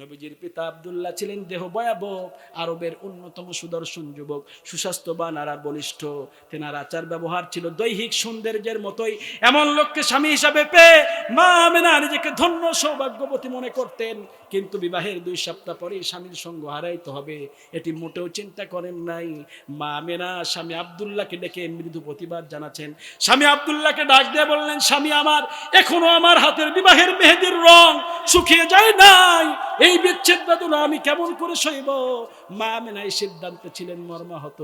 নবীজির পিতা আবদুল্লাহ ছিলেন দেহ ভয়াবহ, আরবের অন্যতম সুদর্শন যুবক, সুস্বাস্থ্যবান আর বলিষ্ঠ। তেনার আচার ব্যবহার ছিল দৈহিক সৌন্দর্যের মতোই। এমন লোককে স্বামী হিসাবে পেয়ে মা আমেনা নিজেকে ধন্য সৌভাগ্যবতী মনে করতেন, কিন্তু বিবাহের দুই সপ্তাহ পরে স্বামীর সঙ্গ হারাইতে হবে, এটি মোটেও চিন্তা করেন নাই। মা আমেনা স্বামী আব্দুল্লাহকে ডেকে মৃদু প্রতিবাদ জানাচ্ছেন। স্বামী আব্দুল্লাহকে ডাক দিয়ে বললেন, স্বামী আমার, এখনও আমার হাতের বিবাহের মেহেদির রং শুকিয়ে যায় নাই। এই বিচ্ছেদ বেদনা আমি কেমন করে সইব? মা আমেনা এই সিদ্ধান্তে ছিলেন মর্মাহত।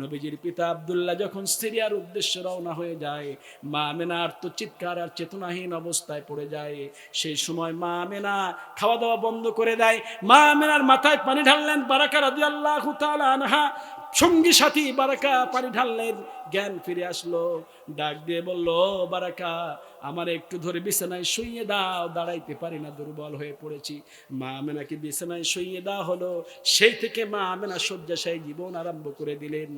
নবীজির পিতা আবদুল্লাহ যখন সিরিয়ার উদ্দেশ্যে রওনা হয়ে যায়, মা আমেনা আর তো চিৎকার আর চেতনাহীন অবস্থায় পড়ে যায়। সেই সময় মা আমেনা খাওয়া দাওয়া বন্ধ করে দেয়। মা আমেনার মাথায় পানি ঢাললেন। বারাকা রাজি আল্লাহ আনহা সঙ্গী সাথী বারাকা পানি ঢাললেন। জ্ঞান ফিরে আসলো। ডাক দিয়ে বলল বারাকা, আমার একটু ধরে বিছানায় শুইয়ে দাও। দাঁড়াইতে পারি না, দুর্বল হয়ে পড়েছি। মা আমেনাকে বিছানায় শুইয়ে দেওয়া হলো। সেই থেকে মা আমেনা শয্যাশায়ী জীবন আরম্ভ করে দিলেন।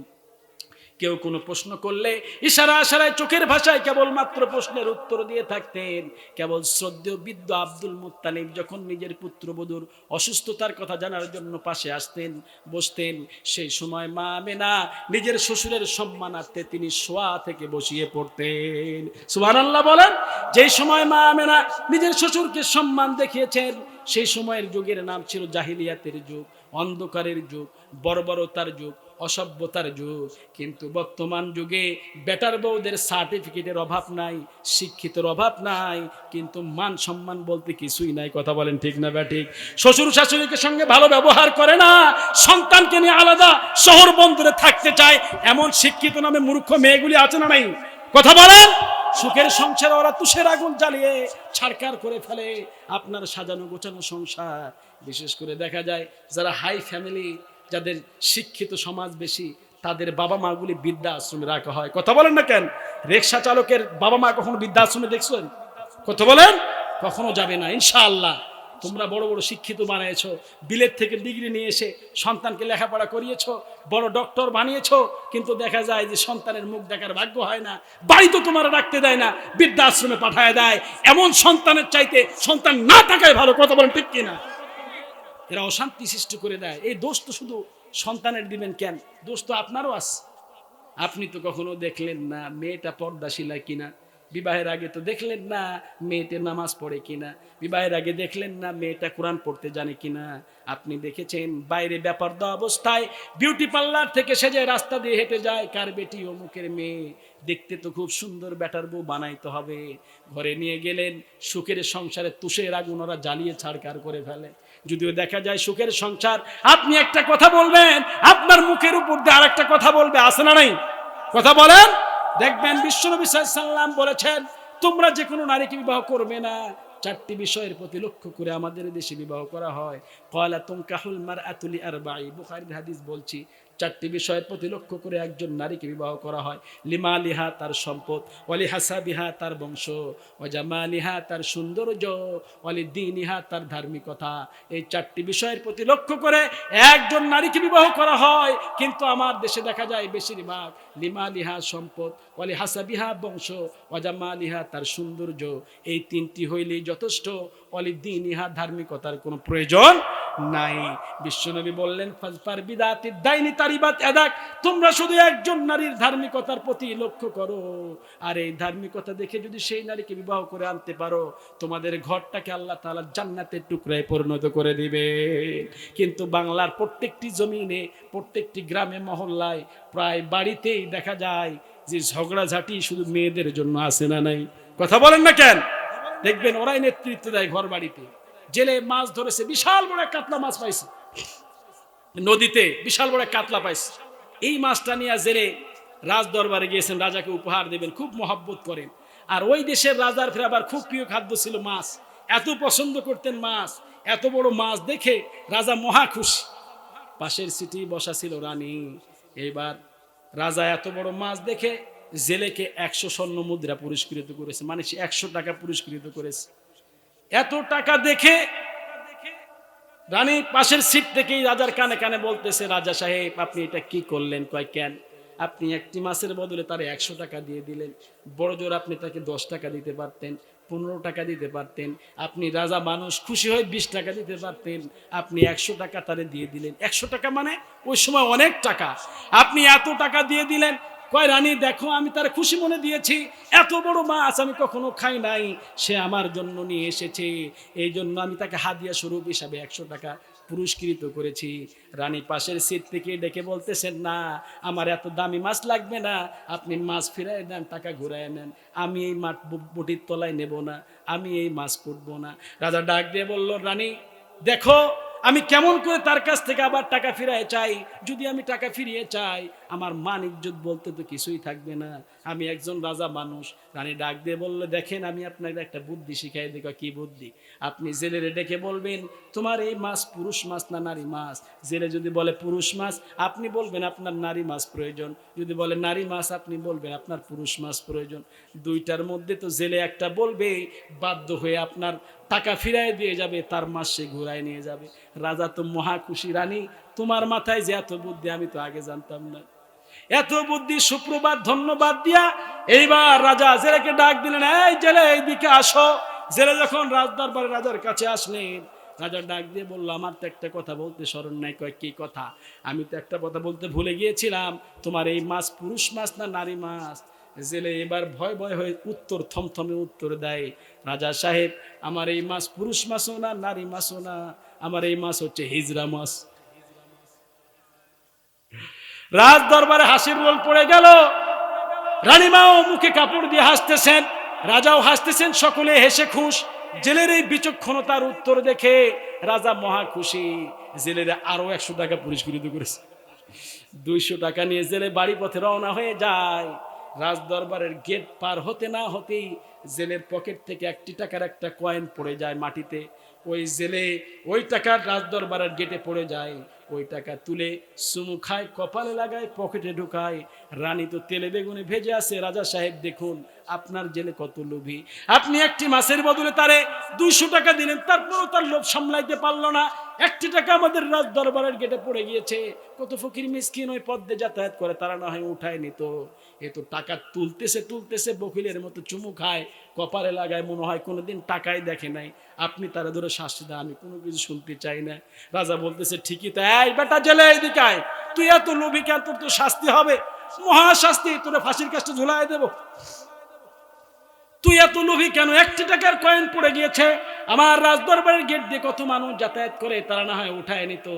কেউ কোনো প্রশ্ন করলে ইশারা আশারায় চোখের ভাষায় কেবলমাত্র প্রশ্নের উত্তর দিয়ে থাকতেন। কেবল শ্রদ্ধেয় বৃদ্ধ আব্দুল মুত্তালিব যখন নিজের পুত্রবধূর অসুস্থতার কথা জানার জন্য পাশে আসতেন, বসতেন সেই সময় মা আমেনা নিজের শ্বশুরের সম্মানার্থে তিনি শোয়া থেকে বসিয়ে পড়তেন। সুবহান আল্লাহ বলেন, যেই সময় মা মেনা নিজের শ্বশুরকে সম্মান দেখিয়েছেন, সেই সময়ের যুগের নাম ছিল জাহিলিয়াতের যুগ। অন্ধকারের যুগ, বর্বরতার যুগ, অসভ্যতার যুগ। কিন্তু বর্তমান যুগে বেটার বউদের সার্টিফিকেটের অভাব নাই, শিক্ষিতের অভাব নাই, কিন্তু মান সম্মান বলতে কিছুই নাই। কথা বলেন ঠিক না ব্যাঠিক শ্বশুর শাশুড়িকে সঙ্গে ভালো ব্যবহার করে না, সন্তানকে নিয়ে আলাদা শহর বন্দরে থাকতে চায়, এমন শিক্ষিত নামে মূর্খ মেয়েগুলি আছে না নাই? কথা বলেন! সুখের সংসারে ওরা তুষের আগুন জ্বালিয়ে ছাড়কার করে ফেলে, আপনার সাজানো গোছানো সংসার বিশেষ করে দেখা যায় যারা হাই ফ্যামিলি, যাদের শিক্ষিত সমাজ বেশি, তাদের বাবা মাগুলি বৃদ্ধা আশ্রমে রাখা হয়। কথা বলেন না কেন? রিক্সা চালকের বাবা মা কখনো বৃদ্ধা আশ্রমে দেখছেন? কথা বলেন? কখনো যাবে না, ইনশাআল্লাহ। তোমরা বড় বড় শিক্ষিত বানিয়েছো বিলেত থেকে ডিগ্রি নিয়ে এসে সন্তানকে লেখাপড়া করিয়েছো, বড় ডক্টর বানিয়েছো, কিন্তু দেখা যায় যে সন্তানের মুখ দেখার ভাগ্য হয় না, বাড়ি তো তোমার রাখতে দেয় না, বৃদ্ধাশ্রমে পাঠায় দেয়। এমন সন্তানের চাইতে সন্তান না থাকায় ভালো, কথা বলেন ঠিক কিনা? এরা অশান্তি সৃষ্টি করে দেয়। এই দোষ তো শুধু সন্তানের দিবেন কেন? দোষ তো আপনারও আছে। আপনি তো কখনো দেখলেন না মেয়েটা পর্দাশীলা কিনা। বিবাহের আগে তো দেখলেন না মেয়েটা নামাজ পড়ে কিনা। বিবাহের আগে দেখলেন না মেয়েটা কোরআন পড়তে জানে কিনা। আপনি দেখেছেন বাইরে ব্যাপার দেওয়া অবস্থায় বিউটি পার্লার থেকে সেজে রাস্তা দিয়ে হেঁটে যায় কার বেটি অমুকের মেয়ে। দেখতে তো খুব সুন্দর ব্যাটার বউ বানাইতে হবে। ঘরে নিয়ে গেলেন সুখের সংসারে তুষের আগুন ওরা জ্বালিয়ে ছাড়কার করে ফেলে। যদিও দেখা যায় সুখের সংসার, আপনি একটা কথা বলবেন, আপনার মুখের উপর দিয়ে আর একটা কথা বলবে আসে না নাই? কথা বলেন? দেখবেন বিশ্বনবী সাল্লাম বলেছেন, তোমরা যে কোনো নারীকে বিবাহ করবে না। চারটি বিষয়ের প্রতি লক্ষ্য করে আমাদের দেশে বিবাহ করা হয়। কয়লা তুমকাহুল মার আতুলি আর বাই বুখারির হাদিস বলছি চারটি বিষয়ের প্রতি লক্ষ্য করে একজন নারীকে বিবাহ করা হয়। লিমা লিহা তার সম্পদ অলি হাসা বিহা তার বংশ অজামা লিহা তার সৌন্দর্য অলি দিনিহা তার ধার্মিকতা। এই চারটি বিষয়ের প্রতি লক্ষ্য করে একজন নারীকে বিবাহ করা হয়। কিন্তু আমার দেশে দেখা যায় বেশিরভাগ লিমা লিহা সম্পদ অলি হাসা বিহা বংশ অজামা লিহা তার সৌন্দর্য। এই তিনটি হইলেই যথেষ্ট। অলি দিনিহা ধার্মিকতার কোনো প্রয়োজন নাই। বিশ্বনবী বললেন, ফাজফার বিদাতি দাইনি তারিবাত এদাক তোমরা শুধু একজন নারীর ধার্মিকতার প্রতি লক্ষ্য করো। আর এই ধার্মিকতা দেখে যদি সেই নারীকে বিবাহ করে আনতে পারো, তোমাদের ঘরটাকে আল্লাহ তাআলা জান্নাতের টুকরায় পরিণত করে দিবে কিন্তু বাংলার প্রত্যেকটি জমিনে, প্রত্যেকটি গ্রামে, মহল্লায় প্রায় বাড়িতেই দেখা যায় যে ঝগড়াঝাটি শুধু মেয়েদের জন্য আসে না নাই। কথা বলেন না কেন? দেখবেন ওরাই নেতৃত্ব দেয় ঘর বাড়িতে। জেলে মাছ ধরেছে, বিশাল বড় কাতলা মাছ পাইছে। নদীতে বিশাল বড় কাতলা পাইছে। এই মাছটা নিয়ে জেলে রাজ দরবারে গিয়েছেন, রাজাকে উপহার দেবেন, খুব মহাব্বত করেন। আর ওই দেশের রাজার ফের আবার খুব প্রিয় খাদ্য ছিল মাছ। এত পছন্দ করতেন মাছ, এত বড় মাছ দেখে রাজা মহা খুশি। পাশের সিটি বসা ছিল, রানী এইবার রাজা এত বড় মাছ দেখে জেলেকে একশো স্বর্ণ মুদ্রা পুরস্কৃত করেছে। মানে সে একশো টাকা পুরস্কৃত করেছে। এত টাকা দেখে রানী পাশের সিট থেকেই রাজার কানে কানে বলতেছে, রাজা সাহেব, আপনি এটা কি করলেন? কয়, কেন? আপনি একটি মাসের বদলে তার একশো টাকা দিয়ে দিলেন। বড় জোর আপনি তাকে দশ টাকা দিতে পারতেন, পনেরো টাকা দিতে পারতেন। আপনি রাজা মানুষ, খুশি হয়ে বিশ টাকা দিতে পারতেন। আপনি একশো টাকা তারে দিয়ে দিলেন। একশো টাকা মানে ওই সময় অনেক টাকা। আপনি এত টাকা দিয়ে দিলেন কয়, রানী, দেখো, আমি তার খুশি মনে দিয়েছি। এত বড় মাছ আমি কখনো খাই নাই। সে আমার জন্য নিয়ে এসেছে। এই জন্য আমি তাকে হাদিয়া স্বরূপ হিসাবে একশো টাকা পুরস্কৃত করেছি। রানী পাশের সিট থেকে ডেকে বলতেছেন, না, আমার এত দামি মাছ লাগবে না। আপনি মাছ ফিরাই দেন, টাকা ঘুরাই নেন। আমি এই মাঠ বুটির তলায় নেব না। আমি এই মাছ কুটবো না। রাজা ডাক দিয়ে বলল, রানী, দেখো, আমি কেমন করে তার কাছ থেকে আবার টাকা ফিরায় চাই। যদি আমি টাকা ফিরিয়ে চাই আমার মান ইজ্জত বলতে তো কিছুই থাকবে না। আমি একজন রাজা মানুষ, রানী ডাক দিয়ে বললে, দেখেন, আমি আপনাকে একটা বুদ্ধি শিখাই দেখো কি বুদ্ধি? আপনি জেলেরে ডেকে বলবেন, তোমার এই মাছ পুরুষ মাছ না নারী মাছ? জেলে যদি বলে, পুরুষ মাছ, আপনি বলবেন, আপনার নারী মাছ প্রয়োজন। যদি বলে, নারী মাছ, আপনি বলবেন, আপনার পুরুষ মাছ প্রয়োজন। দুইটার মধ্যে তো জেলে একটা বলবে, বাধ্য হয়ে আপনার টাকা ফিরাই দিয়ে যাবে, তার মাস সে ঘুরায় নিয়ে যাবে। রাজা তো মহা খুশি। রানী, তোমার মাথায় যে এত বুদ্ধি, আমি তো আগে জানতাম না। এত বুদ্ধি, সুপ্রভাত, ধন্যবাদ দিয়া এইবার রাজা জেলেকে ডাক দিলেন, এই জেলে, এইদিকে আসো। জেলে যখন রাজদরবারে রাজার কাছে আসলেন, রাজা ডাক দিয়ে বলল, আমার তো একটা কথা বলতে স্মরণ নাই। কয়, কি কথা? আমি তো একটা কথা বলতে ভুলে গিয়েছিলাম, তোমার এই মাছ পুরুষ মাছ না নারী মাছ? জেলে এবার ভয় ভয় হয়ে উত্তর, থমথমে উত্তর দেয়, রাজা সাহেব, আমার এই মাছ পুরুষ মাছও না, নারী মাছও না, আমার এই মাছ হচ্ছে হিজরা মাছ। রাজ দরবারে হাসির রোল পড়ে গেল। রানীমাও মুখে কাপড় দিয়ে হাসতেছেন, রাজাও হাসতেছেন, সকলে হেসে খুশ। জেলের এই বিচক্ষণতার উত্তর দেখে রাজা মহা খুশি, জেলের আরও একশো টাকা পুরস্কৃত করেছে। দুইশো টাকা নিয়ে জেলে বাড়ি পথে রওনা হয়ে যায়। রাজ দরবারের গেট পার হতে না হতেই জেলের পকেট থেকে একটি টাকার একটা কয়েন পড়ে যায় মাটিতে। ওই জেলে ওই টাকার রাজ দরবারের গেটে পড়ে যায়। ওই টাকা তুলে সুমু খায়, কপালে লাগায়, পকেটে ঢুকায়। রানী তো তেলে বেগুনে ভেজে আছে। রাজা সাহেব, দেখুন, আপনার জেলে কত লোভী। আপনি একটি মাসের বদলে তারে দুইশো টাকা দিলেন, তারপরও তার লোভ সামলাইতে পারল না। একটি টাকা আমাদের রাজ দরবারের গেটে পড়ে গিয়েছে। কত ফকির মিসকিন ওই পদ্মে যাতায়াত করে, তারা না হয় উঠায় নিত। এ তো টাকা তুলতেছে তুলতেছে, বকিলের মতো চুমু খায়, কপালে লাগায়, মনে হয় কোনোদিন টাকাই দেখে নাই। আপনি তারা ধরে শাস্তি দেন, আমি কোনো কিছু শুনতে চাই না। রাজা বলতেছে, ঠিকই তাই এই বেটা জেলে এদিকে আয়। তুই এত লোভী কেন? তোর তো শাস্তি হবে। মহা শাস্তি তোরা ফাঁসির কাজটা ঝুলাই দেবো। তুই এত লোভী কেন? একটি টাকার কয়েন পড়ে গিয়েছে। আমার রাজদরবারের গেট দিয়ে কত মানুষ যাতায়াত করে, তারা না হয় উঠায় নিত।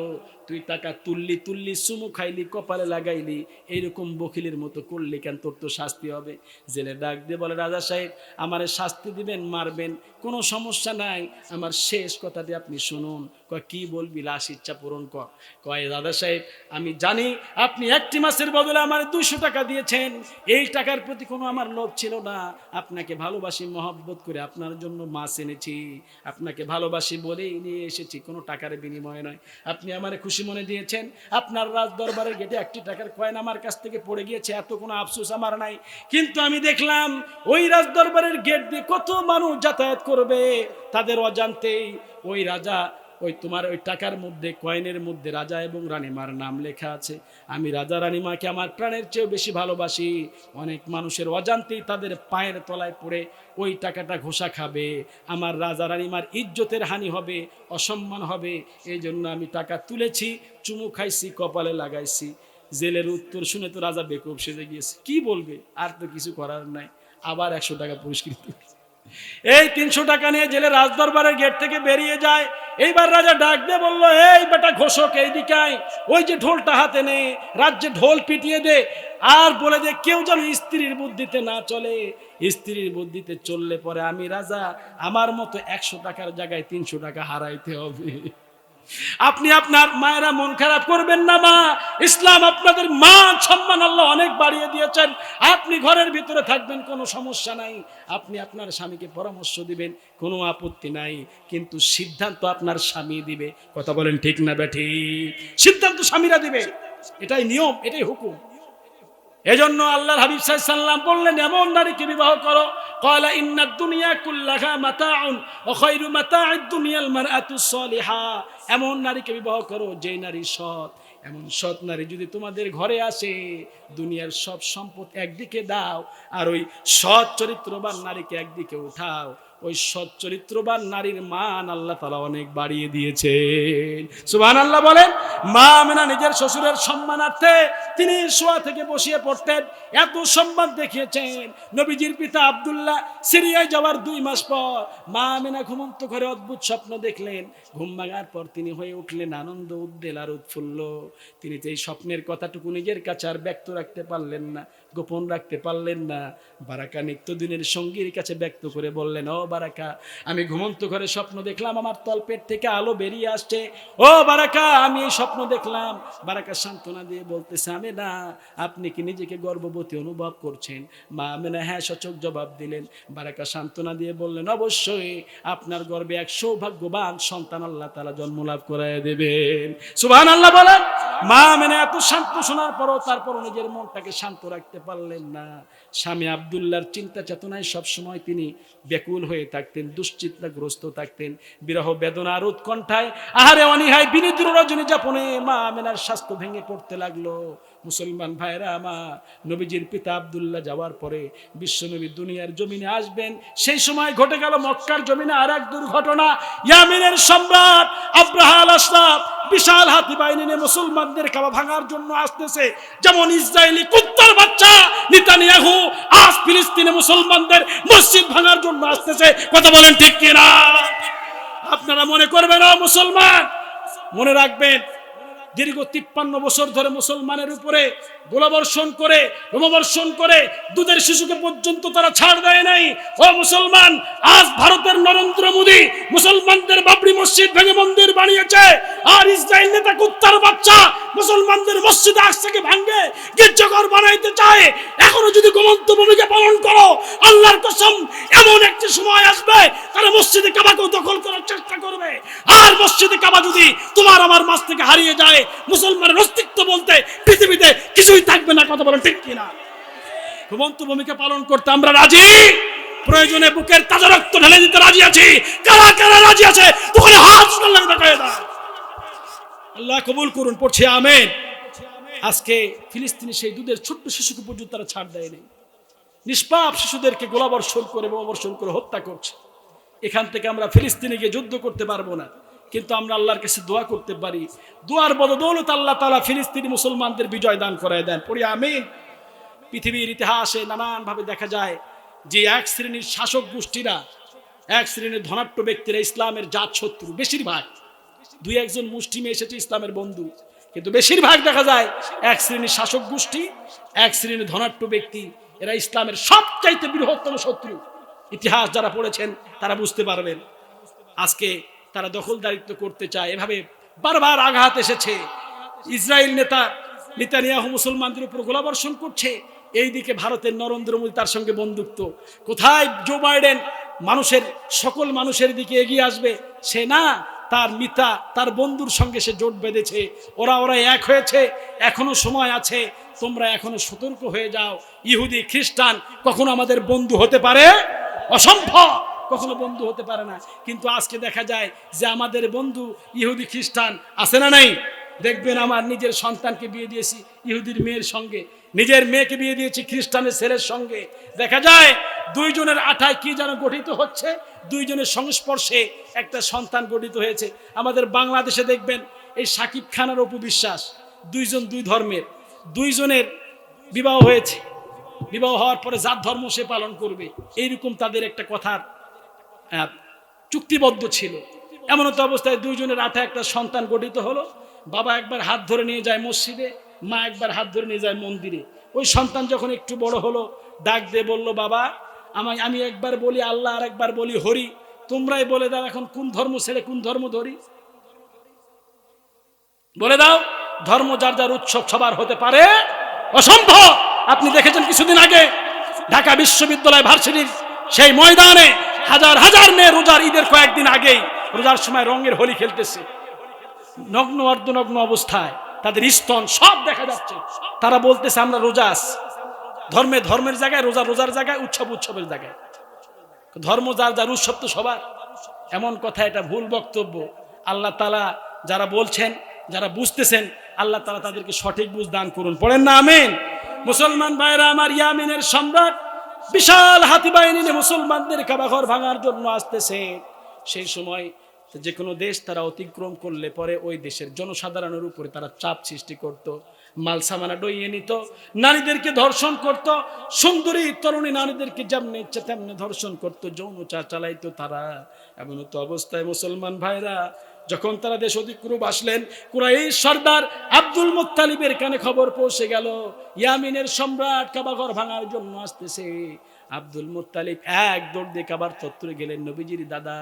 তুই টাকা তুললি তুললি, সুমু খাইলি, কপালে লাগাইলি, এইরকম বকিলের মতো করলি কেন? তোর তো শাস্তি হবে। জেলে ডাক দিয়ে বলে, রাজা সাহেব, আমারে শাস্তি দিবেন, মারবেন, কোনো সমস্যা নাই। আমার শেষ কথাটি আপনি শুনুন। কয়, কি বলবি? লাশ ইচ্ছা পূরণ কর। কয় দাদা সাহেব, আমি জানি আপনি একটি মাসের বদলে আমার দুশো টাকা দিয়েছেন। এই টাকার প্রতি কোনো আমার লোভ ছিল না। আপনাকে ভালোবাসি, মহব্বত করে আপনার জন্য মাছ এনেছি। আপনাকে ভালোবাসি বলেই নিয়ে এসেছি, কোনো টাকার বিনিময়ে নয়। আপনি আমার খুশি মনে দিয়েছেন, আপনার রাজ দরবারের গেটে একটি টাকার কয়েন আমার কাছ থেকে পড়ে গিয়েছে, এত কোনো আফসোস আমার নাই। কিন্তু আমি দেখলাম, ওই রাজ দরবারের গেট দিয়ে কত মানুষ যাতায়াত করবে, তাদের অজান্তেই ওই রাজা ওই তোমার ওই টাকার মধ্যে, কয়েনের মধ্যে রাজা এবং রানীমার নাম লেখা আছে। আমি রাজা রানীমাকে আমার প্রাণের চেয়েও বেশি ভালোবাসি। অনেক মানুষের অজান্তেই তাদের পায়ের তলায় পড়ে ওই টাকাটা ঘোষা খাবে। আমার রাজা রানীমার ইজ্জতের হানি হবে, অসম্মান হবে। এই জন্য আমি টাকা তুলেছি, চুমু খাইছি, কপালে লাগাইছি। জেলের উত্তর শুনে তো রাজা বেকুব সেজে গিয়েছে। কি বলবে? আর তো কিছু করার নাই। আবার একশো টাকা পুরস্কৃত। এই তিনশো টাকা নিয়ে জেলে রাজদরবারের গেট থেকে বেরিয়ে যায়। এইবার রাজা ডাক দিয়ে বলল, এই বেটা ঘোষক এই ওই যে ঢোলটা হাতে নে, রাজ্যে ঢোল পিটিয়ে দে। আর বলে যে কেউ যেন স্ত্রীর বুদ্ধিতে না চলে। স্ত্রীর বুদ্ধিতে চললে পরে আমি রাজা। আমার মতো একশো টাকার জায়গায় তিনশো টাকা হারাইতে হবে। আপনি আপনার মায়েরা মন খারাপ করবেন না, মা। ইসলাম আপনাদের মান সম্মান আল্লাহ অনেক বাড়িয়ে দিয়েছেন। আপনি ঘরের ভিতরে থাকবেন, কোনো সমস্যা নাই। আপনি আপনার স্বামীকে পরামর্শ দিবেন, কোনো আপত্তি নাই। কিন্তু সিদ্ধান্ত আপনার স্বামী দিবে। কথা বলেন ঠিক না ব্যাঠি সিদ্ধান্ত স্বামীরা দিবে। এটাই নিয়ম, এটাই হুকুম। এজন্য আল্লাহর হাবিব সাহেব সাল্লাম বললেন, এমন নারীকে বিবাহ করো কয়লা ইন্নাদ الدنيا كلها متاع وخير متاع الدنيا মারআতু সলিহা এমন নারীকে বিবাহ করো যে নারী সৎ। এমন সৎ নারী যদি তোমাদের ঘরে আসে, দুনিয়ার সব সম্পদ একদিকে দাও, আর ওই সৎ চরিত্রবান নারীকে একদিকে উঠাও। ওই সচ্চরিত্রবান নারীর মান আল্লাহ তালা অনেক বাড়িয়ে দিয়েছেন। সুবহান আল্লাহ বলেন, মা মেনা নিজের শ্বশুরের সম্মানার্থে তিনি শোয়া থেকে বসিয়ে পড়তেন, এত সম্মান দেখিয়েছেন। নবীজির পিতা আবদুল্লাহ সিরিয়ায় যাওয়ার দুই মাস পর মা মেনা ঘুমন্ত করে অদ্ভুত স্বপ্ন দেখলেন। ঘুম ভাঙার পর তিনি হয়ে উঠলেন আনন্দ উদ্দেল আর উৎফুল্ল। তিনি যে স্বপ্নের কথাটুকু নিজের কাছে আর ব্যক্ত রাখতে পারলেন না গোপন রাখতে পারলেন না। বারাকা নিত্যদিনের সঙ্গীর কাছে ব্যক্ত করে বললেন, ও বারাকা, আমি ঘুমন্ত ঘরে স্বপ্ন দেখলাম, আমার তলপেট থেকে আলো বেরিয়ে আসছে। ও বারাকা, আমি এই স্বপ্ন দেখলাম। বারাকা সান্ত্বনা দিয়ে বলতেছে, আমি না, আপনি কি নিজেকে গর্ভবতী অনুভব করছেন? মা মেনা হ্যাঁ সচক জবাব দিলেন। বারাকা সান্ত্বনা দিয়ে বললেন, অবশ্যই, আপনার গর্বে এক সৌভাগ্যবান সন্তান আল্লাহ তালা জন্ম লাভ করায় দেবেন। সুবহান আল্লাহ বলেন। মা মেনে এত শান্ত শোনার পরও তারপর নিজের মনটাকে শান্ত রাখতে পারলেন না। স্বামী আবদুল্লার চিন্তা চেতনায় সবসময় তিনি ব্যাকুল হয়ে থাকতেন, দুশ্চিন্তাগ্রস্ত থাকতেন, বিরহ বেদনার উৎকণ্ঠায় আহারে অনিহায় বিনিদ্র রজনী যাপনে মা মেনার স্বাস্থ্য ভেঙে পড়তে লাগল। মুসলমান ভাইরা আমার নবীজির পিতা আবদুল্লাহ যাওয়ার পরে বিশ্বনবী দুনিয়ার জমিনে আসবেন। সেই সময় ঘটে গেল মক্কার জমিনে আর এক দুর্ঘটনা। ইয়ামিনের সম্রাট আব্রাহাল আসলাম বিশাল হাতি বাহিনী নিয়ে মুসলমানদের খাওয়া ভাঙার জন্য আসতেছে। যেমন ইসরায়েলি কুত্তার বাচ্চা নিতানিয়াহু, আজ ফিলিস্তিনে মুসলমানদের মসজিদ ভাঙার জন্য আসতেছে। কথা বলেন ঠিক কিনা? আপনারা মনে করবেন, ও মুসলমান, মনে রাখবেন দীর্ঘ তিপ্পান্ন বছর ধরে মুসলমানের উপরে গোলাবর্ষণ করে বোমাবর্ষণ করে দুধের শিশুকে পর্যন্ত তারা ছাড় দেয় নাই। ও মুসলমান, আজ ভারতের নরেন্দ্র মোদী মুসলমানদের বাবরি মসজিদ ভেঙে মন্দির বানিয়েছে। আর ইসরায়েল নেতা কুত্তার বাচ্চা মুসলমানদের মসজিদে আসছে ভাঙ্গে গির্জাঘর বানাইতে চায়। এখনও যদি গোমন্ত ভূমিকা পালন করো, আল্লাহর কসম, এমন একটি সময় আসবে, তারা মসজিদে কাবাকেও দখল করার চেষ্টা করবে। আর মসজিদে কাবা যদি তোমার আমার মাছ থেকে হারিয়ে যায়, মুসলমানের অস্তিত্ব বলতে পৃথিবীতে কিছুই থাকবে না, কথা বলেন ঠিক কিনা? ঘুমন্ত ভূমিকা পালন করতে আমরা রাজি? প্রয়োজনে বুকের তাজা রক্ত ঢেলে দিতে রাজি আছি। কারা কারা রাজি আছে? তখন হাত আল্লাহ দেখায় দাও আল্লাহ কবুল করুন, পড়ছে আমেন। আজকে ফিলিস্তিনি সেই দুধের ছোট্ট শিশুকে পর্যন্ত তারা ছাড় দেয়নি। নিষ্পাপ শিশুদেরকে গোলাবর্ষণ করে, বোমাবর্ষণ করে হত্যা করছে। এখান থেকে আমরা ফিলিস্তিনে গিয়ে যুদ্ধ করতে পারব না। কিন্তু আমরা আল্লাহর কাছে দোয়া করতে পারি। দোয়ার বদৌলত আল্লাহ তালা ফিলিস্তিনি মুসলমানদের বিজয় দান করায় দেন। পড়ি আমিন। পৃথিবীর ইতিহাসে নানানভাবে দেখা যায় যে এক শ্রেণির শাসক গোষ্ঠীরা, এক শ্রেণির ধনাট্য ব্যক্তিরা ইসলামের জাত শত্রু বেশিরভাগ। দুই একজন মুষ্টিমে এসেছে ইসলামের বন্ধু। কিন্তু বেশিরভাগ দেখা যায় এক শ্রেণির শাসক গোষ্ঠী, এক শ্রেণির ধনাট্য ব্যক্তি। এরা ইসলামের সবচাইতে বৃহত্তম শত্রু। ইতিহাস যারা পড়েছেন, তারা বুঝতে পারবেন। আজকে তারা দখলদারিত্ব করতে চায়। এভাবে বারবার আঘাত এসেছে। ইসরায়েল নেতা নেতানিয়াহু মুসলমানদের উপর গোলাবর্ষণ করছে। এইদিকে ভারতের নরেন্দ্র মোদী তার সঙ্গে বন্ধুত্ব। কোথায় জো বাইডেন? মানুষের, সকল মানুষের দিকে এগিয়ে আসবে। সে না তার মিতা, তার বন্ধুর সঙ্গে সে জোট বেঁধেছে। ওরা ওরা এক হয়েছে, এখনও সময় আছে, তোমরা এখনও সতর্ক হয়ে যাও। ইহুদি, খ্রিস্টান, কখনো আমাদের বন্ধু হতে পারে? অসম্ভব! কখনো বন্ধু হতে পারে না। কিন্তু আজকে দেখা যায় যে আমাদের বন্ধু ইহুদি, খ্রিস্টান আছে না নাই? দেখবেন আমার নিজের সন্তানকে বিয়ে দিয়েছি ইহুদির মেয়ের সঙ্গে। নিজের মেয়েকে বিয়ে দিয়েছি খ্রিস্টানের ছেলের সঙ্গে। দেখা যায় দুইজনের আঠায় কি যেন গঠিত হচ্ছে? দুইজনের সংস্পর্শে একটা সন্তান গঠিত হয়েছে। আমাদের বাংলাদেশে দেখবেন এই সাকিব খানের অপু বিশ্বাস, দুইজন দুই ধর্মের। দুইজনের বিবাহ হয়েছে। বিবাহ হওয়ার পরে যার ধর্ম সে পালন করবে। এইরকম তাদের একটা কথার চুক্তিবদ্ধ ছিল। এমন তো অবস্থায় দুইজনের আঠা একটা সন্তান গঠিত হলো। বাবা একবার হাত ধরে নিয়ে যায় মসজিদে, মা একবার হাত ধরে নিয়ে যায় মন্দিরে। ওই সন্তান যখন একটু বড় হলো, ডাক দিয়ে বলল, বাবা আমায় আমি একবার বলি, আল্লাহ আর একবার বলি, হরি, তোমরাই বলে দাও এখন কোন ধর্ম ছেড়ে কোন ধর্ম ধরি। বলে দাও, ধর্ম যার যার উৎসব সবার হতে পারে, অসম্ভব। আপনি দেখেছেন কিছুদিন আগে ঢাকা বিশ্ববিদ্যালয় ভার্সিটির সেই ময়দানে হাজার হাজার মেয়ে রোজার ঈদের কয়েকদিন আগেই, রোজার সময় রঙের হোলি খেলতেছে। নগ্ন অর্ধনগ্ন অবস্থায় তাদের স্তন সব দেখা যাচ্ছে। তারা বলতেছে, আমরা রোজা আছি। ধর্মে ধর্মের জায়গায়, রোজা রোজার জায়গায়, উৎসব উৎসবের জায়গায়। ধর্ম যার যার উৎসব তো সবার। এমন কথা, এটা ভুল বক্তব্য। আল্লাহ তালা যারা বলছেন, যারা বুঝতেছেন, আল্লাহ তালা তাদেরকে সঠিক বুঝ দান করুন। পড়েন না, আমিন। মুসলমান ভাইরা, আমার ইয়ামিনের সম্রাট বিশাল হাতি বাহিনী মুসলমানদের কাবাঘর ভাঙার জন্য আসতেছে। সেই সময় যে কোনো দেশ তারা অতিক্রম করলে পরে ওই দেশের জনসাধারণের উপরে তারা চাপ সৃষ্টি করত। মাল সামানা ডইয়ে নিত, নারীদেরকে ধর্ষণ করত, সুন্দরী তরুণী নারীদেরকে যেমনি ইচ্ছে তেমনি ধর্ষণ করত, যৌন চা চালাইতো তারা। এমন তো অবস্থায় মুসলমান ভাইরা, যখন তারা দেশ অধিক্রুব আসলেন কুরাই সর্দার আব্দুল মুত্তালিবের কানে খবর পৌঁছে গেল, ইয়ামিনের সম্রাট কাবাঘর ভাঙার জন্য আসতেছে। আব্দুল মুত্তালিব এক দৌড় দিয়ে কাবার চত্বরে গেলেন। নবীজির দাদা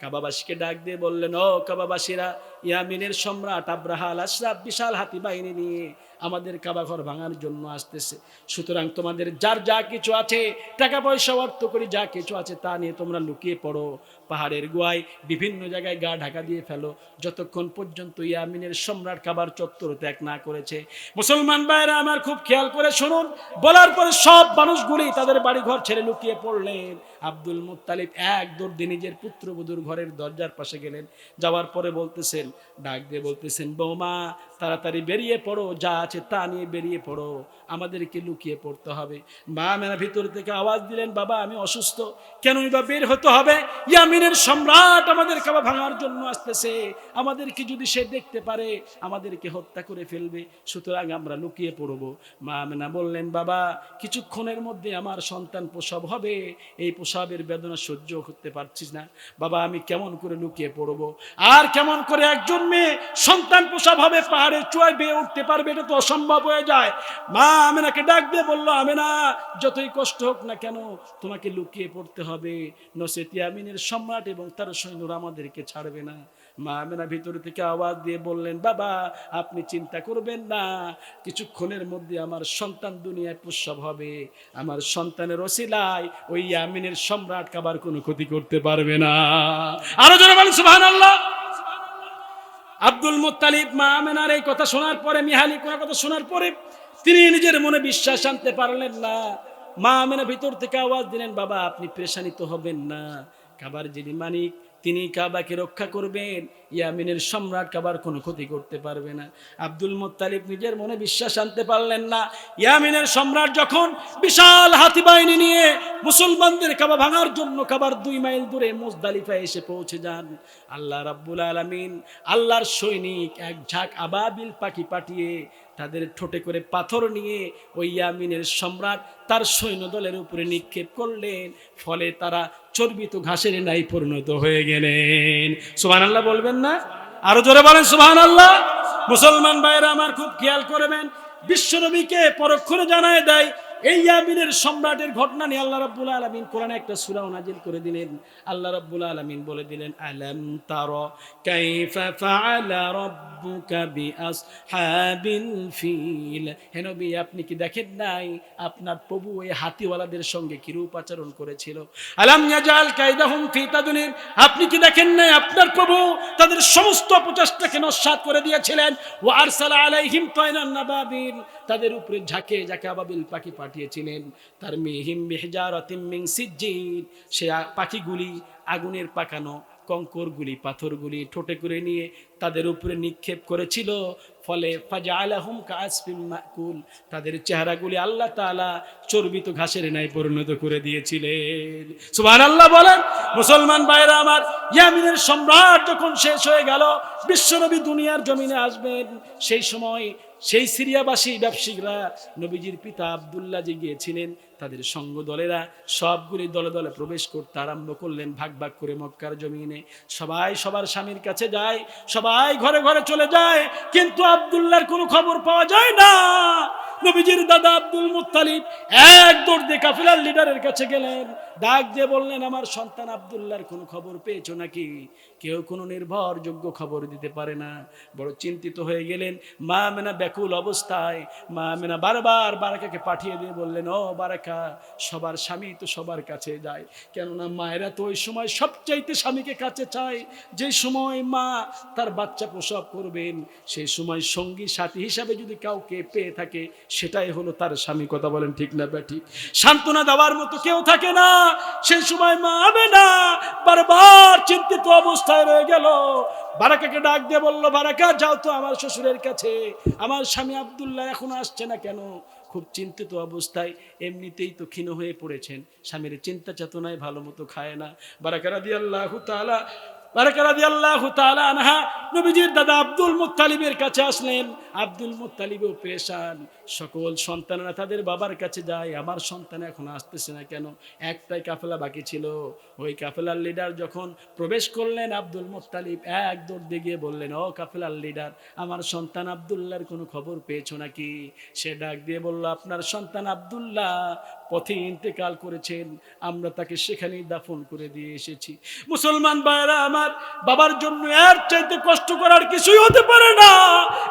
কাবাবাসীকে ডাক দিয়ে বললেন, ও কাবাবাসীরা, ইয়ামিনের সম্রাট আব্রাহাল আশরাফ বিশাল হাতি বাহিনী নিয়ে আমাদের কাবাঘর ভাঙার জন্য আসতেছে। সুতরাং তোমাদের যার যা কিছু আছে, টাকা পয়সা অর্থ করে যা কিছু আছে তা নিয়ে তোমরা লুকিয়ে পড়ো। পাহাড়ের গোয়ায় বিভিন্ন জায়গায় গা ঢাকা দিয়ে ফেলো। যতক্ষণ পর্যন্ত ইয়ামিনের সম্রাট কাবার চত্বর ত্যাগ না করেছে। মুসলমান ভাইরা আমার খুব খেয়াল করে শুনুন। বলার পরে সব মানুষগুলি তাদের বাড়ি ঘর ছেড়ে লুকিয়ে পড়লেন। আব্দুল মুত্তালিব এক দৌড় দিয়ে নিজের পুত্রবধূর ঘরের দরজার পাশে গেলেন। যাওয়ার পরে বলতেছেন, ডাক দিয়ে বলতেছেন, বৌমা, তাড়াতাড়ি বেরিয়ে পড়ো, যা আছে তা নিয়ে বেরিয়ে পড়ো। আমাদেরকে লুকিয়ে পড়তে হবে। মা মেনা ভিতর থেকে আওয়াজ দিলেন, বাবা, আমি অসুস্থ। কেনই বা বের হতে হবে? ইয়ামিনের সম্রাট আমাদের কাবা ভাঙার জন্য আসতেছে। আমাদেরকে যদি সে দেখতে পারে, আমাদেরকে হত্যা করে ফেলবে। সুতরাং আমরা লুকিয়ে পড়ব। মা মেনা বললেন, বাবা, কিছুক্ষণের মধ্যে আমার সন্তান প্রসব হবে। এই প্রসবের বেদনা সহ্য করতে পারছিস না। বাবা, আমি কেমন করে লুকিয়ে পড়ব? আর কেমন করে একজন মেয়ে সন্তান প্রসব হবে, পাহাড়ের চুয়ায় বেয়ে উঠতে পারবে? এটা তো অসম্ভব হয়ে যায়। মা আমেনাকে ডাক দিয়ে বলল, আমেনা, যতই কষ্ট হোক না কেন, তোমাকে লুকিয়ে পড়তে হবে। নসেতি আমিনের সম্রাট এবং তার সৈন্যরা আমাদেরকে ছাড়বে না। মা আমেনা ভিতর থেকে আওয়াজ দিয়ে বললেন, বাবা, আপনি চিন্তা করবেন না। কিছুক্ষণের মধ্যে আমার সন্তান দুনিয়ায় প্রসব হবে। আমার সন্তানের ওসিলায় ওই আমিনের সম্রাট কাবার কোনো ক্ষতি করতে পারবে না। আরও জোরে বলেন, সুবহানাল্লাহ। আব্দুল মুত্তালিব মা আমেনার এই কথা শোনার পরে, মিহালি কোন কথা শোনার পরে তিনি নিজের মনে বিশ্বাস আনতে পারলেন না। মা আমেনা ভিতর থেকে আওয়াজ দিলেন, বাবা, আপনি প্রেশানিত হবেন না। কাবার যিনি মানিক তিনি কাবাকে রক্ষা করবেন। ইয়ামিনের সম্রাট কাবার কোনো ক্ষতি করতে পারবে না। আব্দুল মোত্তালিব নিজের মনে বিশ্বাস আনতে পারলেন না। ইয়ামিনের সম্রাট যখন বিশাল হাতি বাহিনী নিয়ে মুসলমানদের কাবা ভাঙার জন্য কাবার দুই মাইল দূরে মুজদালিফায় এসে পৌঁছে যান। আল্লাহ রাব্বুল আলামিন আল্লাহর সৈনিক এক ঝাঁক আবাবিল পাখি পাঠিয়ে তাদের ঠোঁটে করে পাথর নিয়ে ওই ইয়ামিনের সম্রাট তার সৈন্যদলের উপরে নিক্ষেপ করলেন। ফলে তারা চর্বিত ঘাসের নাই পরিণত হয়ে গেলেন। সুবাহ আল্লাহ বলবেন না? আরও জোরে বলেন সুবাহ আল্লাহ মুসলমান ভাইরা আমার খুব খেয়াল করবেন। বিশ্বনবীকে পরক্ষণে জানায় দেয় এই ইয়ামিনের সম্রাটের ঘটনা নিয়ে আল্লাহ রাব্বুল আলামিন কোরআনে একটা সূরাও নাজিল করে দিলেন। আল্লাহ রাব্বুল আলামিন বলে দিলেন, আলাম তারা কাইফা ফাআলা রাব্বুকা বিআসহাবিল ফিল। হে নবী, আপনি কি দেখেন নাই? আপনার প্রভু এই হাতিওয়ালাদের সঙ্গে কি রূপ আচরণ করেছিল? আলাম ইয়াজাল কাইদাহুম ফি তাদুনির আপনি কি দেখেন নাই? আপনার প্রভু তাদের সমস্ত প্রচেষ্টাকে নস্যাৎ করে দিয়েছিলেন। ও আরসালা আলাইহিম তায়রান নাবাবিল। তাদের উপরে ঝাঁকে ঝাঁকে আবাবিল পাখি পাঠিয়েছিলেন। তার মিহিম মেহজারাতিম মিন সিজ্জিন। সে পাখিগুলি আগুনের পাকানো কঙ্করগুলি, পাথরগুলি ঠোঁটে করে নিয়ে তাদের উপরে নিক্ষেপ করেছিল। ফলে ফাজা আলাহুম তাদের চেহারাগুলি আল্লাহ চর্বিত ঘাসের ন্যায় পরিণত করে দিয়েছিলেন। আল্লাহ বলেন, মুসলমান ভাইরা আমার, ইয়ামিনের সম্রাট যখন শেষ হয়ে গেল, বিশ্বনবী দুনিয়ার জমিনে আসবেন। সেই সময় সেই সিরিয়াবাসী ব্যবসায়ীরা নবীজির পিতা আবদুল্লাহ যে গিয়েছিলেন তাদের সঙ্গ দলেরা সবগুলি দলে দলে প্রবেশ করতে আরম্ভ করলেন, ভাগ ভাগ করে মক্কার জমিনে। সবাই সবার স্বামীর কাছে যায়, সবাই ঘরে ঘরে চলে যায়, কিন্তু আবদুল্লাহর কোনো খবর পাওয়া যায় না। নবীজির দাদা আব্দুল মুত্তালিব এক দৌড় দিয়ে কাফিলার লিডারের কাছে গেলেন, ডাক দিয়ে বললেন, আমার সন্তান আবদুল্লাহর কোনো খবর পেয়েছ নাকি? কেউ কোনো নির্ভরযোগ্য খবর দিতে পারে না। বড় চিন্তিত হয়ে গেলেন। মা মেনা ব্যাকুল অবস্থায় মা মেনা বারবার বারাকাকে পাঠিয়ে দিয়ে বললেন, ও বারাকা সবার স্বামী তো সবার কাছে যায়। কেননা মায়েরা তো ওই সময় সবচাইতে স্বামীকে কাছে চায়। যে সময় মা তার বাচ্চা প্রসব করবেন সেই সময় সঙ্গী সাথী হিসাবে যদি কাউকে পেয়ে থাকে, সেটাই হলো তার স্বামী। কথা বলেন ঠিক না ব্যাটি সান্ত্বনা দেওয়ার মতো কেউ থাকে না। সেই সময় মা হবে না। বারবার চিন্তিত অবস্থায় রয়ে গেল। বারাকাকে ডাক দিয়ে বলল, বারাকা, যাও তো আমার শ্বশুরের কাছে। আমার স্বামী আবদুল্লাহ এখন আসছে না কেন? খুব চিন্তিত অবস্থায় এমনিতেই তো ক্ষীণ হয়ে পড়েছেন। স্বামীর চিন্তা চেতনায় ভালো মতো খায় না। বারাকারা দিয়ে আল্লাহ তালা এখন আসতেছে না কেন? কাফেলা বাকি ছিল। ওই লিডার যখন প্রবেশ করলেন, আব্দুল মুত্তালিব এক দৌড় দিয়ে গিয়ে বললেন, ও কাফেলার লিডার আমার সন্তান আব্দুল্লাহর কোনো খবর পেয়েছ নাকি? সে ডাক দিয়ে বলল, আপনার সন্তান আব্দুল্লাহ পথে ইন্তেকাল করেছেন। আমরা তাকে সেখানেই দাফন করে দিয়ে এসেছি। মুসলমান ভাইরা আমার, বাবার জন্য এর চাইতে কষ্ট করার কিছুই হতে পারে না।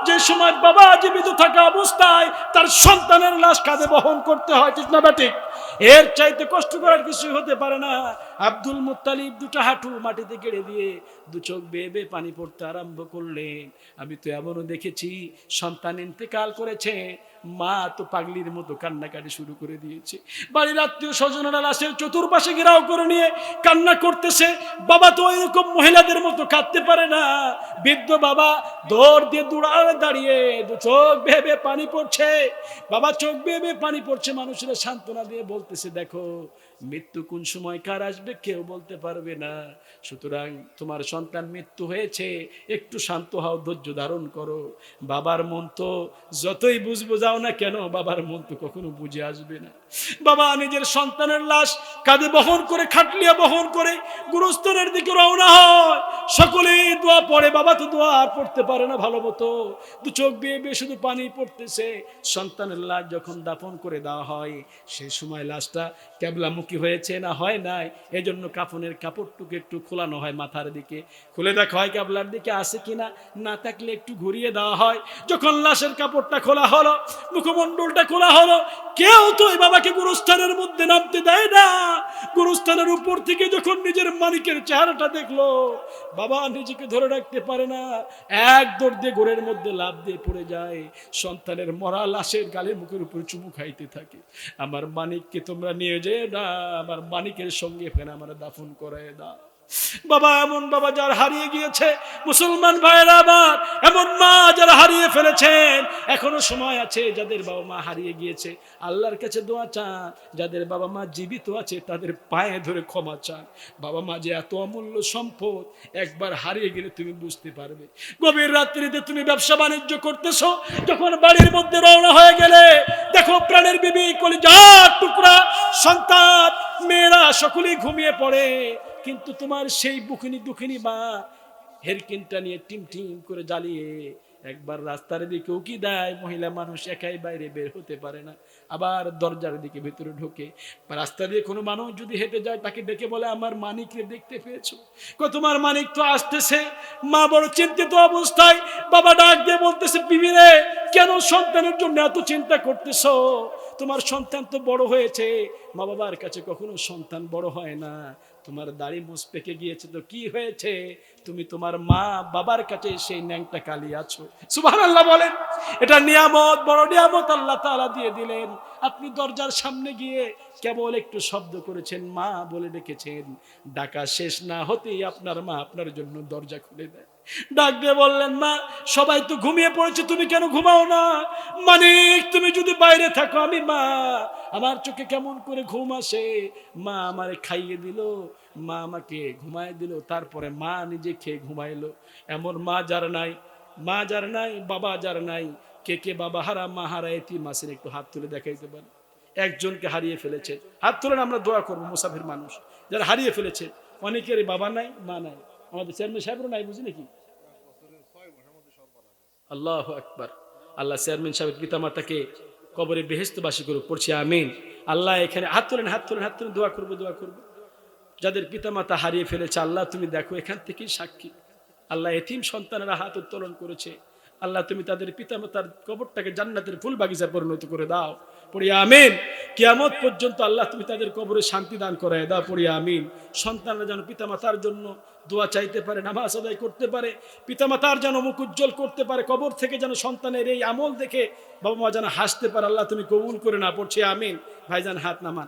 যে সময় বাবা জীবিত থাকা অবস্থায় তার সন্তানের লাশ কাঁধে বহন করতে হয়, ঠিক না ব্যাটিক এর চাইতে কষ্ট করার কিছুই হতে পারে না। আব্দুল মুত্তালিব দুটো হাঁটু মাটিতে কেড়ে দিয়ে দু চোখ বেয়ে বেয়ে পানি পড়তে আরম্ভ করলেন। আমি তো এমনও দেখেছি, সন্তান ইন্তেকাল করেছে, মা তো পাগলির মতো কান্নাকাটি শুরু করে দিয়েছে। বাড়ির আত্মীয় স্বজনেরা লাশের চতুর্পাশে ঘেরাও করে নিয়ে কান্না করতেছে, বাবা তো এরকম মহিলাদের মতো কাঁদতে পারে না। বৃদ্ধ বাবা দৌড় দিয়ে দৌড়ায় দাঁড়িয়ে দু চোখ ভেবে পানি পড়ছে, বাবা চোখ ভেবে পানি পড়ছে, মানুষেরা সান্ত্বনা দিয়ে বলতেছে, দেখো মৃত্যু কোন সময় কার আসবে কেউ বলতে পারবে না। সুতরাং তোমার সন্তান মৃত্যু হয়েছে, একটু শান্ত হও, ধৈর্য ধারণ করো। বাবার মন তো যতই বুঝব যাও না কেন, বাবার মন তো কখনো বুঝে আসবে না। বাবা নিজের সন্তানের লাশ কাঁধে বহন করে, খাটলিয়া বহন করে গুরুস্তরের দিকে রওনা হয়। সকলেই দোয়া পড়ে, বাবা তো দোয়া আর পড়তে পারে না ভালো মতো। দু চোখ বেয়ে বেয়ে শুধু পানি পড়তেছে। সন্তানের লাশ যখন দাফন করে দেওয়া হয় সেই সময় লাশটা ক্যাবলামুখী হয়েছে না হয় নাই, এজন্য কাফনের কাপড়টুকু একটু খোলানো হয় মাথার দিকে। খুলে দেখা হয় ক্যাবলার দিকে আছে কিনা না? থাকলে একটু ঘুরিয়ে দেওয়া হয়। যখন লাশের কাপড়টা খোলা হলো, মুখমণ্ডলটা খোলা হলো, কেউ তো ওই বাবাকে গুরুস্থানের মধ্যে নামতে দেয় না। গুরুস্থানের উপর থেকে যখন নিজের মালিকের চেহারাটা দেখল, বাবা নিজেকে ধরে রাখতে পারে না। এক দৌড় দিয়ে গোড়ের মধ্যে লাভ দিয়ে পড়ে যায়। সন্তানের মরা লাশের গালে মুখের উপর চুমু খাইতে থাকে। আমার মানিককে তোমরা নিয়ে যে না। আমার মানিকের সঙ্গে ফের আমার দাফন করে দাও বাবা এমন বাবা যার হারিয়ে গিয়েছে, মুসলমান ভাইয়েরা আবার এমন মা যারা হারিয়ে ফেলেছেন, এখনও সময় আছে যাদের বাবা মা হারিয়ে গিয়েছে। আল্লাহর কাছে দোয়া চান, যাদের বাবা মা জীবিত আছে তাদের পায়ে ধরে ক্ষমা চান। বাবা মা যে এত অমূল্য সম্পদ একবার হারিয়ে গেলে তুমি বুঝতে পারবে। গভীর রাত্রিতে তুমি ব্যবসা বাণিজ্য করতেছো, যখন বাড়ির মধ্যে রওনা হয়ে গেলে, দেখো প্রাণের বিবি কলিজার টুকরা, সন্তান, মেয়েরা সকলেই ঘুমিয়ে পড়ে। কিন্তু তোমার সেই বুখিনী দুখিনী বা হেরকিনটা নিয়ে টিম টিম করে জ্বালিয়ে একবার রাস্তার দিকে উকি দেয়, মহিলা মানুষ একাই বাইরে বের হতে পারে না। আবার দরজার দিকে ভেতরে ঢোকে। রাস্তা দিয়ে কোনো মানুষ যদি হেঁটে যায়, তাকে ডেকে বলে, আমার মানিককে দেখতে পেয়েছ? কো তোমার মানিক তো আসতেছে। মা বড় চিন্তিত অবস্থায় বাবা ডাক দিয়ে বলতেছে, বিবি রে, কেন সন্তানের জন্য এত চিন্তা করতেছো? তোমার সন্তান তো বড় হয়েছে। মা বাবার কাছে কখনো সন্তান বড় হয় না। তোমার দাড়ি মুছ পেকে গিয়েছে তো কি হয়েছে? তুমি তোমার মা বাবার কাছে সেই ন্যাংটা কালি আছো। সুবাহ আল্লাহ বলেন, এটা নিয়ামত, বড় নিয়ামত আল্লাহ তালা দিয়ে দিলেন। আপনি দরজার সামনে গিয়ে কেবল একটু শব্দ করেছেন, মা বলে ডেকেছেন, ডাকা শেষ না হতেই আপনার মা আপনার জন্য দরজা খুলে দেয়। ডাক দিয়ে বললেন, মা, সবাই তো ঘুমিয়ে পড়েছে, তুমি কেন ঘুমাও না? মানিক, তুমি যদি বাইরে থাকো, আমি মা, আমার চোখে কেমন করে ঘুম আসে? মা আমারে খাইয়ে দিল, মা আমাকে ঘুমায় দিল, তারপরে মা নিজে খেয়ে ঘুমাইলো। এমন মা যার নাই, মা যার নাই, বাবা যার নাই, কে কে বাবা হারা, মা হারা এটি মাসের একটু হাত তুলে দেখাইতে পারে। একজনকে হারিয়ে ফেলেছে। হাত তুলেন আমরা দোয়া করব, মুসাফির মানুষ, যারা হারিয়ে ফেলেছে অনেকের বাবা নাই, মা নাই। আমাদের চেয়ারম্যান সাহেবরও নাই, বুঝি নাকি? আল্লাহ আল্লাহ চেয়ারম্যান পিতামাতাকে কবরে বেহেস্তবাসী করুক, পড়ছি, আমিন। আল্লাহ এখানে হাত তোলেন হাত তোলেন হাত তোলেন, দোয়া করব দোয়া করব। যাদের পিতা মাতা হারিয়ে ফেলেছে, আল্লাহ তুমি দেখো, এখান থেকেই সাক্ষী। আল্লাহ এতিম সন্তানেরা হাত উত্তোলন করেছে। আল্লাহ তুমি তাদের পিতা মাতার কবরটাকে জান্নাতের ফুল বাগিচা পরিণত করে দাও। পড়িয়া আমিন। কিয়ামত পর্যন্ত আল্লাহ তুমি তাদের কবরে শান্তি দান করায় দা পড়ি, আমিন। সন্তানরা যেন পিতামাতার জন্য দোয়া চাইতে পারে, নামাজ আদায় করতে পারে পিতা মাতার যেন মুখ উজ্জ্বল করতে পারে, কবর থেকে যেন সন্তানের এই আমল দেখে বাবা মা যেন হাসতে পারে, আল্লাহ তুমি কবুল করে না পড়ছি, আমিন। ভাইজান, হাত নামান।